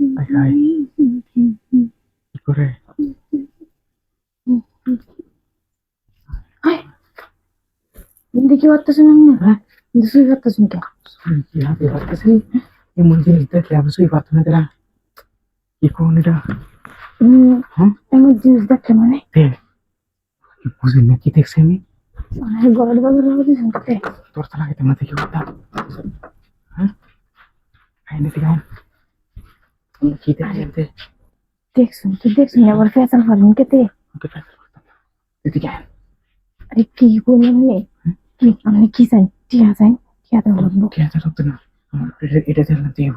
আয় হায় কি করে দেখি পারতেছেন না হ্যাঁ দুশোই পারতেছেন কে কি হাতে পারতেছি এমন জিনিস দেখলে আমি সই পারতো না তারা কি করুন এটা হ্যাঁ এমন জিনিস দেখতে মানে দেখ কি বুঝি না কি দেখছি আমি মানে গরম গরম হতেছেন কে তোর তো লাগে তোমরা দেখি করতাম হ্যাঁ আইনে থেকে আইন আমরা কি দেখছি এতে দেখছুন তুই দেখছুন আবার ফেসাল ফারেন কেতে করতাম না আরে কি করলেন নে কি আপনি কি চাই টিয়া চাই টিয়া দেবো লাগবো কে আছে রক্ত না আমার এটা দিলাম দিয়ে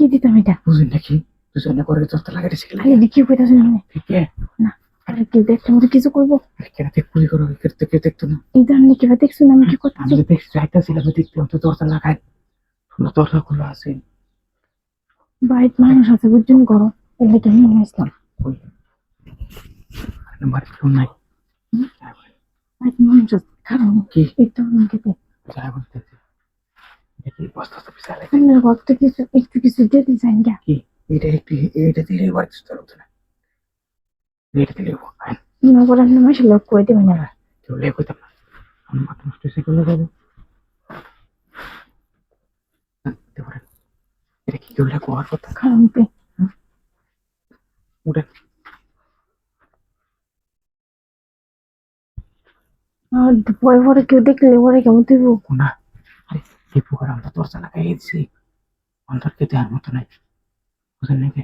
কি দিতাম এটা বুঝলি নাকি দুজনে করে তোর তো লাগে শিখলে আরে কি কইতাছেন আপনি ঠিক না আরে কি দেখতে মতো কিছু করব কেন দেখ পুরি করো কেটে দেখতো না এই ধরনের কিবা দেখছুন আমি কি আমি করতেছি যে দেখছি চাইতেছিলাম দেখতে তো দরজা লাগাই দরজা খোলা আছে। বাড়িতে মানুষ আছে বুঝছেন? করো এলে কি আমি আসলাম। ওই। কেউ নাই। বাড়িতে মানুষ আছে। কারণ কি? এই ধরনের কেতে যাই বলতেছি দেখি বস্তা তো বিশাল আছে। আপনার ভক্ত কিছু একটু কিছু দিতে চান গা। কি? এটা একটু এটা দিলে বাড়ি তো হতো না এটা দিলে আইন করে আপনার মাসে লোক কই দেবেন না। কেউ লেগে কইতাম না। আমার মাথা নষ্ট হয়েছে কেউ লেগে দিতে পারেন কি হওয়ার কথা কারণ পে উঠে আর পরে পরে কেউ দেখলে পরে কেমন তুইব না আরে এই পুকুর আমরা দরজা লাগাই দিয়েছি অন্তর খেতে আর মতো নাই বুঝলেন নাকি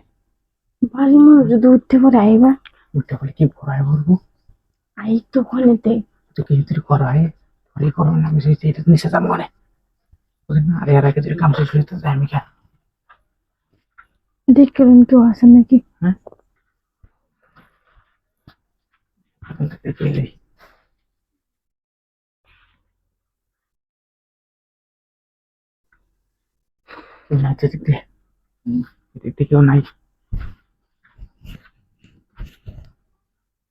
বাড়ি মানুষ যদি উঠতে পারে আইবা উঠতে বলে কি ভরায় ভরবো আই তো ওখানেতে তো কিছু তুই করায় পরে করো না আমি সেই নিচে যাব মানে বুঝলেন না আরে আর আগে যদি কাম শেষ হয়ে যায় আমি দেখলেন কেউ আছে নাকি? হ্যাঁ। না যেদিক দিয়ে এদিক দিয়ে কেউ নাই।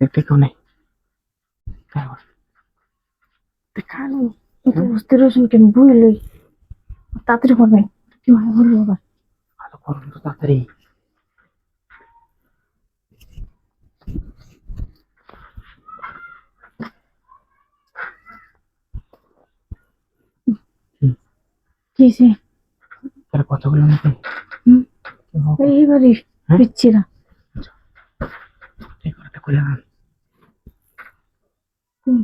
দিয়ে কেউ নেই। দেখানো বুঝতে রয়েছেন কেন? বুঝে লই। তাড়াতাড়ি করবেন কেউ হয় বলব আবার? তাড়াতাড়ি। কিসে তারা কথাগুলো নাকি? এইবারই হ্যাঁ? পিচ্ছিরা এই ঘরটা খুলে আন।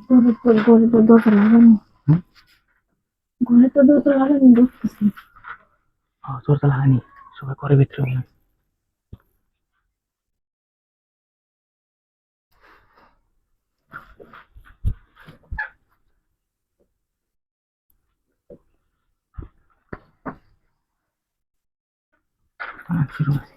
ঘরে ঘরে তো দরজা লাগানি? ঘরে তো দরজা লাগানি দেখতেছি। ও তো লাগানি। সবাই করে ভিতরে হবে না শুরু হয়েছে